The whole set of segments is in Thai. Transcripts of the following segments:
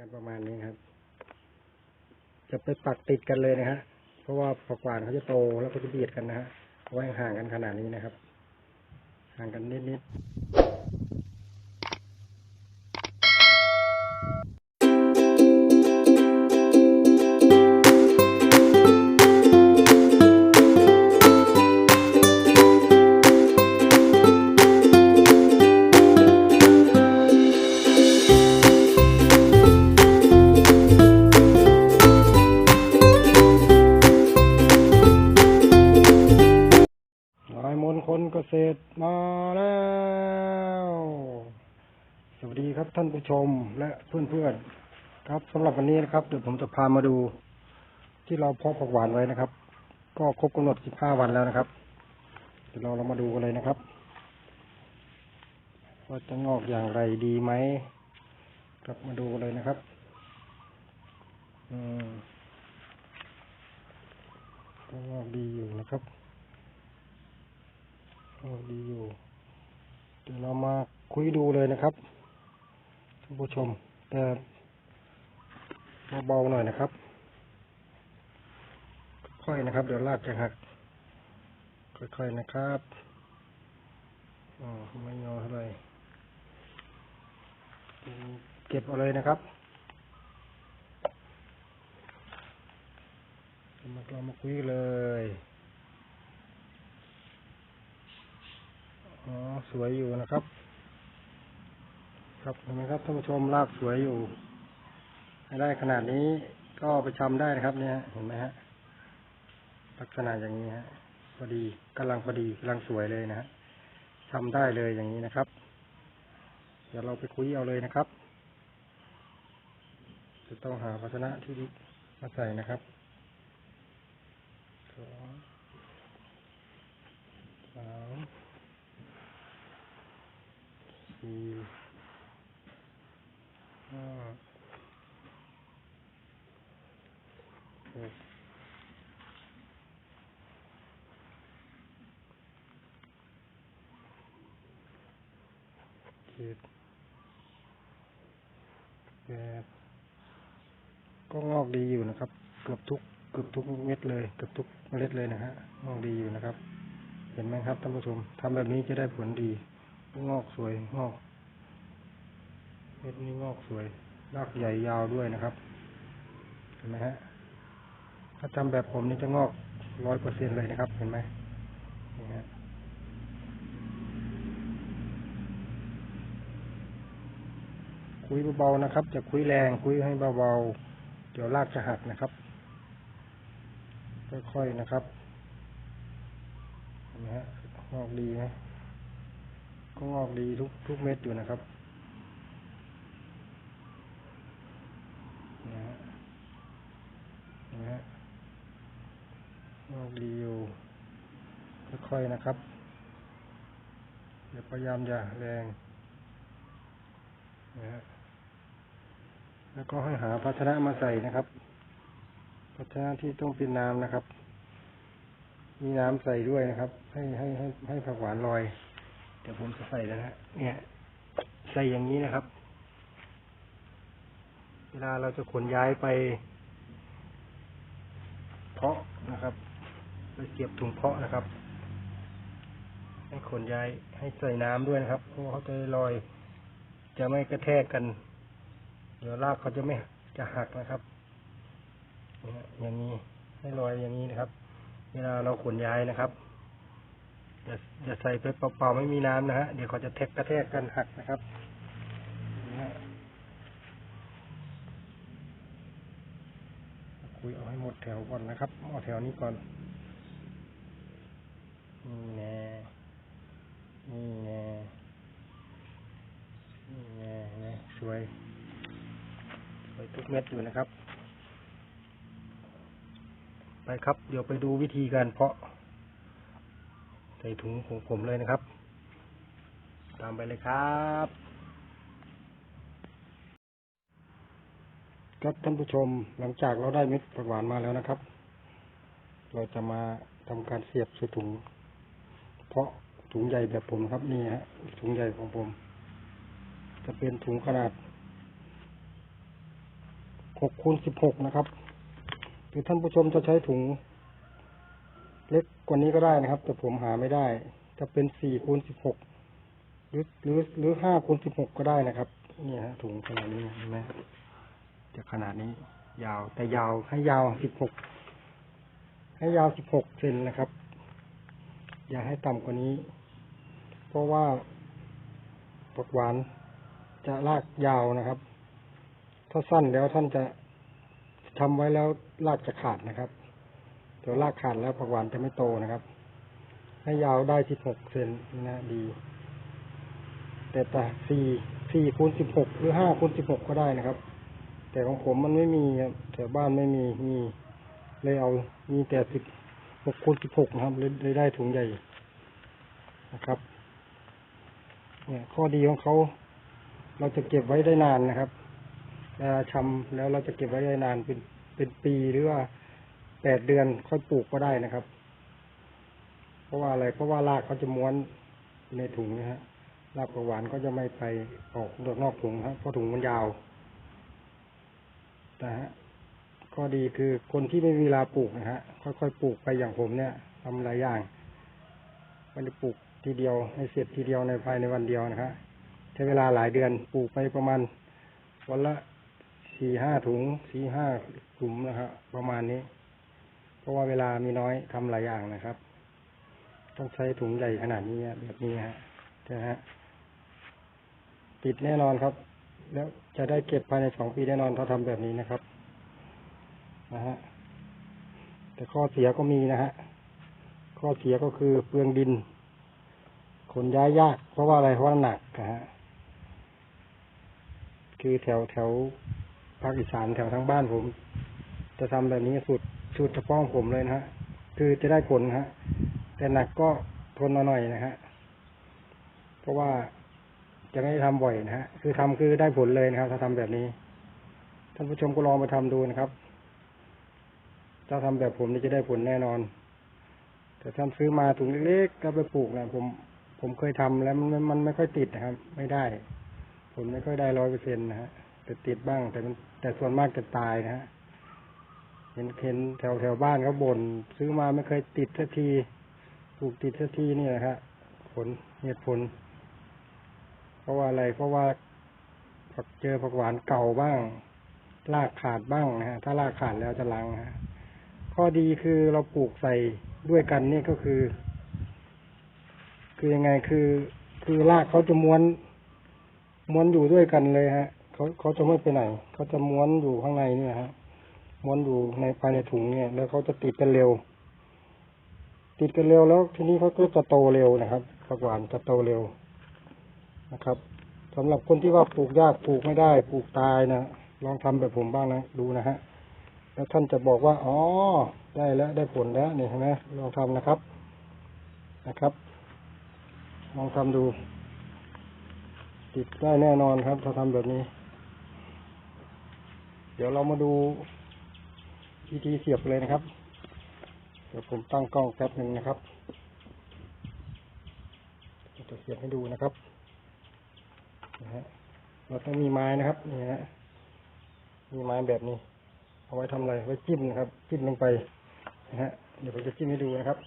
กันประมาณนี้ครับ จะไปปักติดกันเลยนะฮะ เพราะว่าผักหวานเขาจะโตแล้วก็จะเบียดกันนะฮะเอาไว้ห่างกันขนาดนี้นะครับ ห่างกันนิดๆ ดีครับท่านผู้ชมและเพื่อนๆครับสำหรับวันนี้นะครับเดี๋ยวผมจะพามาดูที่เราเพาะผักหวานไว้นะครับ ก็ครบกำหนด 15 วันแล้วนะครับ เดี๋ยวเราเรามาดูกันเลยนะครับว่าจะงอกอย่างไรดีไหมครับมาดูกันเลยนะครับ อืมก็งอกดีอยู่นะครับงอกดีอยู่เดี๋ยวเรามาคุยดูเลยนะครับ ผู้ชม แต่เบาๆหน่อยนะครับ ค่อยๆนะครับ เดี๋ยวลากจะหัก ค่อยๆนะครับอ๋อไม่งอเท่าไรเก็บเอาเลยนะครับมาเรามาคุยเลยอ๋อสวยอยู่นะครับ ครับเห็นไหมครับท่านผู้ชมรากสวยอยู่ได้ขนาดนี้ก็ไปชำได้นะครับ เนี่ย เห็นไหมฮะ ลักษณะอย่างนี้ฮะพอดีกำลังพอดีกำลังสวยเลยนะฮะชำได้เลยอย่างนี้นะครับ เดี๋ยวเราไปคุยเอาเลยนะครับ จะต้องหาภาชนะที่ดีมาใส่นะครับสองสามสี่ห้าหกเจ็ดแปดก็งอกดีอยู่นะครับ เกือบทุกเกือบทุกเม็ดเลยเกือบทุกเมล็ดเลยนะฮะงอกดีอยู่นะครับ เห็นไหมครับท่านผู้ชมทำแบบนี้จะได้ผลดี งอกสวยงอก เม็ดนี้งอกสวยรากใหญ่ยาวด้วยนะครับ เห็นไหมฮะถ้าทำแบบผมนี่จะงอกร้อยเปอร์เซ็นเลยนะครับ เห็นไหมนี่ฮะ คุยเบาๆนะครับ จะคุยแรงคุยให้เบาๆเดี๋ยวรากจะหักนะครับ ค่อยๆนะครับเห็นไหมฮะงอกดีไหมก็งอกดีทุกทุกเม็ดอยู่นะครับนะฮะนะฮะงอกดีอยู่ค่อยๆนะครับอย่าพยายามอย่าแรงนะฮะ แล้วก็ให้หาภาชนะมาใส่นะครับ ภาชนะที่ต้องเป็นน้ำนะครับ มีน้ำใส่ด้วยนะครับ ให้ให้ให้ให้ผักหวานลอยเดี๋ยวผมจะใส่แล้วนะฮะเนี่ย ใส่อย่างนี้นะครับ เวลาเราจะขนย้ายไป เพาะนะครับไปเก็บถุงเพาะนะครับ ให้ขนย้ายให้ใส่น้ำด้วยนะครับเพราะเขาจะลอย จะไม่กระแทกกัน เดี๋ยวรากเขาจะไม่จะหักนะครับอย่างนี้ให้ลอยอย่างนี้นะครับ เวลาเราขนย้ายนะครับอย่าอย่าใส่ไปเปล่าๆไม่มีน้ำนะฮะเดี๋ยวเขาจะแทกกระแทกกันหักนะครับคุยเอาให้หมดแถวก่อนนะครับเอาแถวนี้ก่อนแน่นี่แน่นี่แน่เห็นไหมสวย สวยทุก เม็ดอยู่นะครับ ไปครับ เดี๋ยวไปดูวิธีการเพาะ ใส่ถุงของผมเลยนะครับ ตามไปเลยครับครับท่านผู้ชมหลังจากเราได้เม็ดผักหวานมาแล้วนะครับ เราจะมาทำการเสียบใส่ถุง เพราะถุงใหญ่แบบผมครับนี่ฮะถุงใหญ่ของผม จะเป็นถุงขนาด หกคูณสิบหกนะครับ หรือท่านผู้ชมจะใช้ถุง เล็กกว่านี้ก็ได้นะครับ แต่ผมหาไม่ได้ จะเป็นสี่คูณสิบหกหรือหรือหรือห้าคูณสิบหกก็ได้นะครับ นี่ฮะถุงขนาดนี้เห็นไหมจะขนาดนี้ ยาวแต่ยาวให้ยาวสิบหกให้ยาวสิบหกเซนนะครับ อย่าให้ต่ำกว่านี้ เพราะว่าผักหวานจะลากยาวนะครับ ถ้าสั้นแล้วท่านจะทำไว้แล้วลากจะขาดนะครับเดี๋ยวลากขาดแล้วผักหวานจะไม่โตนะครับ ให้ยาวได้สิบหกเซนนะดี แต่แต่สี่สี่คูณสิบหกหรือห้าคูณสิบหกก็ได้นะครับ แต่ของผมมันไม่มีแถวบ้านไม่มีมีเลยเอามีแต่สิบหกคูณสิบหกนะครับเลยเลยได้ถุงใหญ่นะครับ เนี่ย ข้อดีของเขา เราจะเก็บไว้ได้นานนะครับ เวลาชำแล้วเราจะเก็บไว้ได้นานเป็นเป็นปีหรือว่าแปดเดือนค่อยปลูกก็ได้นะครับ เพราะว่าอะไร เพราะว่ารากเขาจะม้วนในถุงนะฮะรากประหวานก็จะไม่ไปออกนอกถุงครับเพราะถุงมันยาวนะฮะข้อดีคือคนที่ไม่มีเวลาปลูกนะฮะค่อยๆปลูกไปอย่างผมเนี่ยทำหลายอย่างไม่ได้ปลูกทีเดียวให้เสร็จทีเดียวในภายในวันเดียวนะฮะใช้เวลาหลายเดือนปลูกไปประมาณวันละ สี่ห้าถุงสี่ห้าถุงนะฮะประมาณนี้ เพราะว่าเวลามีน้อยทำหลายอย่างนะครับ ต้องใช้ถุงใหญ่ขนาดนี้แบบนี้ฮะนะฮะติดแน่นอนครับ แล้วจะได้เก็บภายในสองปีแน่นอนถ้าทำแบบนี้นะครับ นะฮะแต่ข้อเสียก็มีนะฮะข้อเสียก็คือเปลืองดินขนย้ายยาก เพราะว่าอะไรเพราะว่าหนักนะฮะคือแถวแถว ภาคอีสานแถวทางบ้านผม จะทำแบบนี้สุดสุดเฉพาะของผมเลยนะฮะคือจะได้ผลนะฮะ แต่หนักก็ทนเอาหน่อยนะฮะเพราะว่าจะไม่ได้ทำบ่อยนะฮะคือทำคือได้ผลเลยนะครับ ถ้าทำแบบนี้ ท่านผู้ชมก็ลองไปทำดูนะครับถ้าทำแบบผมนี่จะได้ผลแน่นอน แต่ท่านซื้อมาถุงเล็กๆก็ไปปลูกนะผมผมเคยทำแล้วมันมันไม่ค่อยติดนะครับ ไม่ได้ ผลไม่ค่อยได้ร้อยเปอร์เซ็นต์นะฮะ แต่ติดบ้าง แต่มันแต่ส่วนมากจะตายนะฮะเห็นเห็นแถวแถวบ้านเขาบ่นซื้อมาไม่เคยติดสักทีปลูกติดสักทีนี่แหละครับผลเหตุผล เพราะว่าอะไรเพราะว่าผักเจอผักหวานเก่าบ้างรากขาดบ้างนะฮะถ้ารากขาดแล้วจะลังฮะข้อดีคือเราปลูกใส่ด้วยกันนี่ก็คือ คือยังไงคือ คือรากเขาจะม้วน ม้วนอยู่ด้วยกันเลยฮะ เขาเขาจะไม่ไปไหน เขาจะม้วนอยู่ข้างในเนี่ยฮะ ม้วนอยู่ในภายในถุงเนี่ย แล้วเขาจะติดกันเร็ว ติดกันเร็วแล้ว ทีนี้เขาก็จะโตเร็วนะครับผักหวานจะโตเร็วนะครับสำหรับคนที่ว่าปลูกยากปลูกไม่ได้ปลูกตายนะลองทำแบบผมบ้างนะดูนะฮะ แล้วท่านจะบอกว่าอ๋อได้แล้วได้ผลแล้วเนี่เห็นไหมลองทำนะครับนะครับ ลองทำดูติดได้แน่นอนครับ ถ้าทำแบบนี้ ดี๋ยวเรามาดูวิธีเสียบเลยนะครับ เดี๋ยวผมตั้งกล้องแป๊บหนึ่งนะครับจะเสียบให้ดูนะครับนะฮะเราต้องมีไม้นะครับนี่ฮะมีไม้แบบนี้ เอาไว้ทำอะไรไว้จิ้มนะครับ จิ้มลงไปนะฮะเดี๋ยวผมจะจิ้มให้ดูนะครับ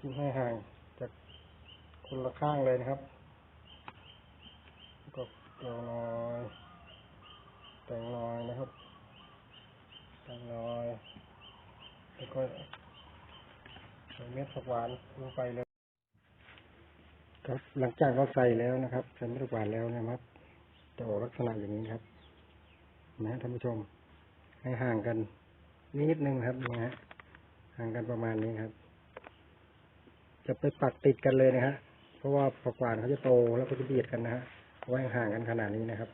จิ้มให้ห่างจากคนละข้างเลยนะครับก็แต่งน้อย แต่งน้อยนะครับ แต่งน้อยแล้วก็ใส่เม็ดผักหวานลงไปเลยครับหลังจากเราใส่แล้วนะครับใส่เม็ดผักหวานแล้วนะครับ จะออกลักษณะอย่างนี้ครับ นะท่านผู้ชม ให้ห่างกันนิดนึงครับนี่ฮะห่างกันประมาณนี้ครับ จะไปปักติดกันเลยนะฮะเพราะว่าผักหวานเขาจะโตแล้วก็จะเบียดกันนะฮะเอาไว้ห่างกันขนาดนี้นะครับ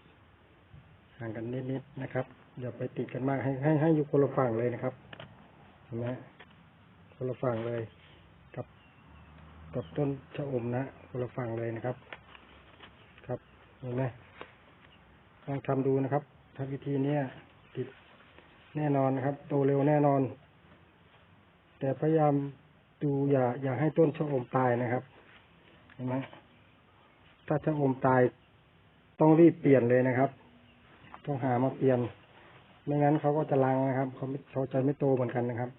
ห่างกันนิดๆนะครับอย่าไปติดกันมากให้ให้ให้อยู่คนละฝั่งเลยนะครับเห็นไหมคนละฝั่งเลย กับกับต้นชะอมนะคนละฝั่งเลยนะครับ ครับเห็นไหมลองทำดูนะครับทำวิธีเนี้ยติดแน่นอนนะครับ โตเร็วแน่นอน แต่พยายามดูอย่า อย่าให้ต้นชะอมตายนะครับเห็นไหมถ้าชะอมตายต้องรีบเปลี่ยนเลยนะครับ ต้องหามาเปลี่ยน ไม่งั้นเขาก็จะลังนะครับเขาไม่เขาใจไม่โตเหมือนกันนะครับ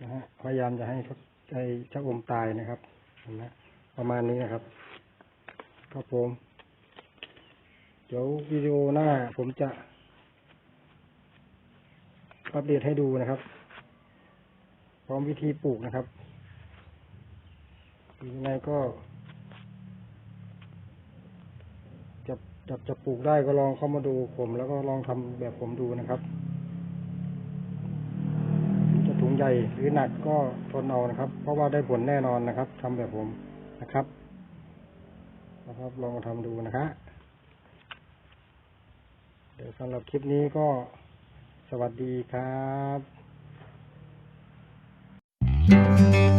นะฮะพยายามจะให้เขาใจเจ้าอมตายนะครับเห็นไหมประมาณนี้นะครับครับผม เดี๋ยววิดีโอหน้าผมจะอัปเดตให้ดูนะครับ พร้อมวิธีปลูกนะครับยังไงก็ จะจะปลูกได้ก็ลองเข้ามาดูผม แล้วก็ลองทำแบบผมดูนะครับจะถุงใหญ่หรือหนักก็ทนเอานะครับ เพราะว่าได้ผลแน่นอนนะครับ ทำแบบผมนะครับนะครับ ลองทำดูนะครับเดี๋ยวสำหรับคลิปนี้ก็สวัสดีครับ